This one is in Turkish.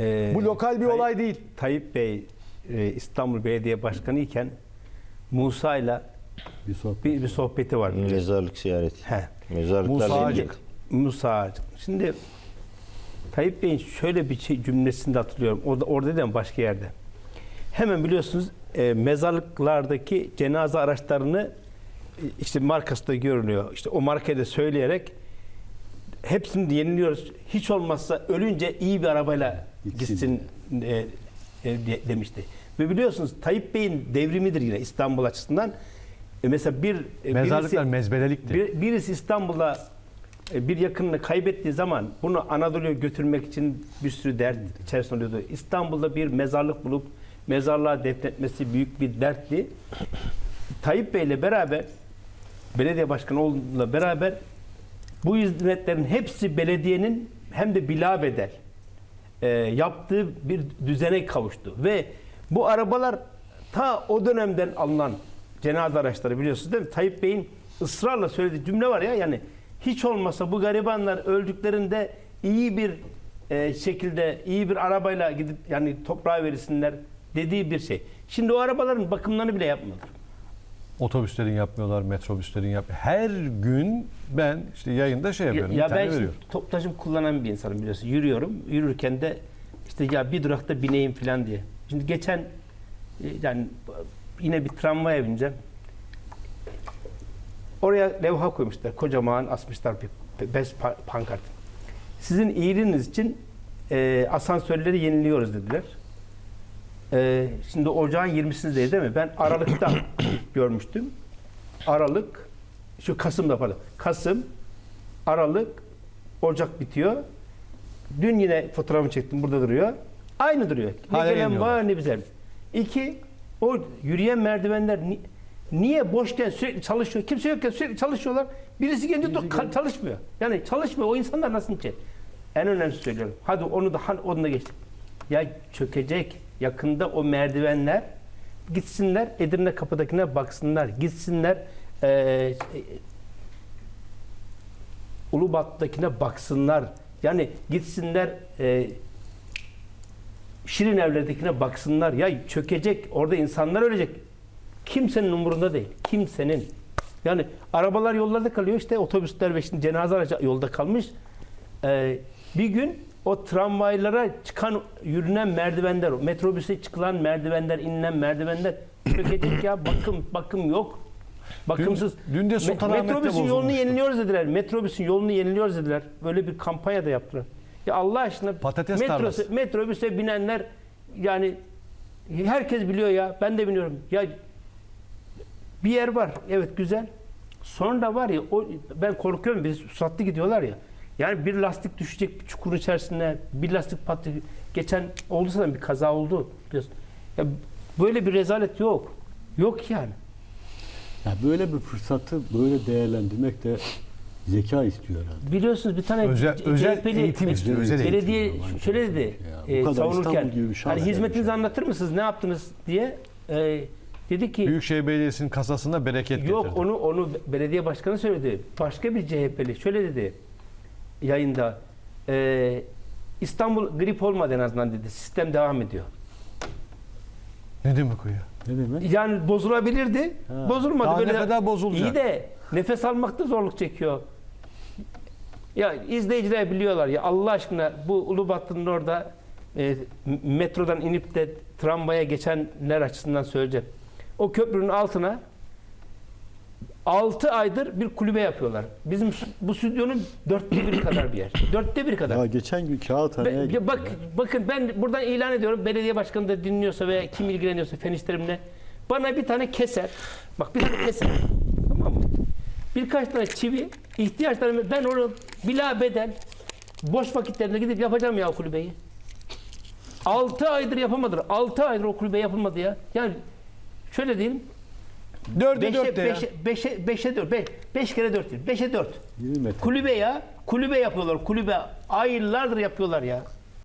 Ee, Bu lokal bir Tayyip- olay değil. Tayyip Bey e, İstanbul Belediye Başkanı iken Musa ile Bir sohbet. bir, bir sohbeti var. Mezarlık ziyareti. He. Mezarlıklar Musa. Ağacık. Musa Ağacık. Şimdi Tayyip Bey'in şöyle bir şey, cümlesini de hatırlıyorum. Orada, orada değil mi? Başka yerde. Hemen biliyorsunuz e, mezarlıklardaki cenaze araçlarını e, işte markası da görünüyor. İşte o markayı da söyleyerek hepsini yeniliyoruz. Hiç olmazsa ölünce iyi bir arabayla Gitsin. gitsin e, e, de- demişti. Ve biliyorsunuz Tayyip Bey'in devrimidir yine İstanbul açısından. E, mesela bir e, Mezarlıklar birisi- mezbelelikti. bir, birisi İstanbul'da e, bir yakınını kaybettiği zaman bunu Anadolu'ya götürmek için bir sürü dert içerisinde oluyordu. İstanbul'da bir mezarlık bulup mezarlığa defnetmesi büyük bir dertti. Tayyip Bey'le beraber belediye başkanı olduğuyla beraber bu hizmetlerin hepsi belediyenin hem de bilabedel e, yaptığı bir düzene kavuştu ve bu arabalar ta o dönemden alınan cenaze araçları biliyorsunuz değil mi? Tayyip Bey'in ısrarla söylediği cümle var ya yani hiç olmasa bu garibanlar öldüklerinde iyi bir e, şekilde iyi bir arabayla gidip yani toprağa verilsinler dediği bir şey. Şimdi o arabaların bakımlarını bile yapmıyorlar. Otobüslerin yapmıyorlar, metrobüslerin yapmıyor. Her gün ben işte yayında şey Ya, yapıyorum. ya tane ben şimdi veriyorum. top taşım kullanan bir insanım biliyorsun. Yürüyorum. Yürürken de işte ya bir durakta bineyim falan diye. Şimdi geçen e, yani yine bir tramvaya bineceğim. Oraya levha koymuşlar. Kocaman asmışlar bir bez pa- pankart. Sizin iyiliğiniz için e, asansörleri yeniliyoruz dediler. E, şimdi ocağın 20'sindeydi değil mi? Ben Aralık'ta görmüştüm. Aralık, şu Kasım'da pardon. Kasım, Aralık, Ocak bitiyor. Dün yine fotoğrafını çektim. Burada duruyor. Aynı duruyor. Ne Hala gelen yemiyorlar. var ne güzel. İki, o yürüyen merdivenler ni- niye boşken sürekli çalışıyor? Kimse yokken sürekli çalışıyorlar. Birisi gelince dur, ka- çalışmıyor. Yani çalışmıyor. O insanlar nasıl gidecek? En önemlisi söylüyorum. Hadi onu da hadi onu da geçtik. Ya çökecek. Yakında o merdivenler gitsinler Edirne kapıdakine baksınlar. Gitsinler eee Ulubat'takine baksınlar. Yani gitsinler e, Şirin evlerdekine baksınlar. Ya çökecek. Orada insanlar ölecek. Kimsenin umurunda değil. Kimsenin. Yani arabalar yollarda kalıyor. işte otobüsler ve şimdi cenaze aracı yolda kalmış. E, bir gün o tramvaylara çıkan yürünen merdivenler, metrobüse çıkılan merdivenler, inilen merdivenler çökecek ya. Bakım bakım yok. Bakımsız. Dün- dün de Me- Sultanahmet'te Metrobüsün yolunu yeniliyoruz dediler. Metrobüsün yolunu yeniliyoruz dediler. Böyle bir kampanya da yaptılar. Ya Allah aşkına Patates tarlası. metrobüse binenler yani herkes biliyor ya. Ben de biliyorum. Ya bir yer var. Evet güzel. Sonra var ya o ben korkuyorum. Biz suratlı gidiyorlar ya. Yani bir lastik düşecek bir çukurun içerisine. Bir lastik patlayacak. Geçen oldu sanırım bir kaza oldu. Biliyorsun. Ya böyle bir rezalet yok. Yok yani. Ya böyle bir fırsatı böyle değerlendirmek de zeka istiyor herhalde. Biliyorsunuz bir tane Özel- CHP'li eğitim istiyor, özel eğitim. belediye Yabancı şöyle eğitim dedi ya. E, savunurken şans hani hizmetinizi anlatır mısınız ne yaptınız diye e, dedi ki Büyükşehir Belediyesi'nin kasasına bereket yok getirdi. onu onu belediye başkanı söyledi. Başka bir CHP'li şöyle dedi yayında e, İstanbul grip olmadı en azından dedi. Sistem devam ediyor. Ne demek o ya? Ne demek? Yani bozulabilirdi. Ha. Bozulmadı. Daha böyle ne kadar bozulacak? İyi de nefes almakta zorluk çekiyor. Ya izleyiciler biliyorlar ya Allah aşkına bu Ulubatlı'nın orada e, metrodan inip de tramvaya geçenler açısından söyleyeceğim. O köprünün altına 6 aydır bir kulübe yapıyorlar. Bizim bu stüdyonun dörtte biri kadar bir yer. Dörtte biri kadar. Ya geçen gün kağıthaneye gittim. bak ya. bakın ben buradan ilan ediyorum. Belediye başkanı da dinliyorsa veya kim ilgileniyorsa fen işlerimle bana bir tane keser. Bak bir tane keser. tamam mı? Birkaç tane çivi ihtiyaçlarımı ben onu bila bedel boş vakitlerinde gidip yapacağım ya o kulübeyi. 6 aydır yapamadılar. 6 aydır o kulübe yapılmadı ya. Yani şöyle diyelim. Dörde 5'e dörtte ya. 5'e 5'e 5'e 4. 5 kere 4 değil. 5'e 4. 20 metre. Kulübe ya. Kulübe yapıyorlar. Kulübe. Aylardır yapıyorlar ya.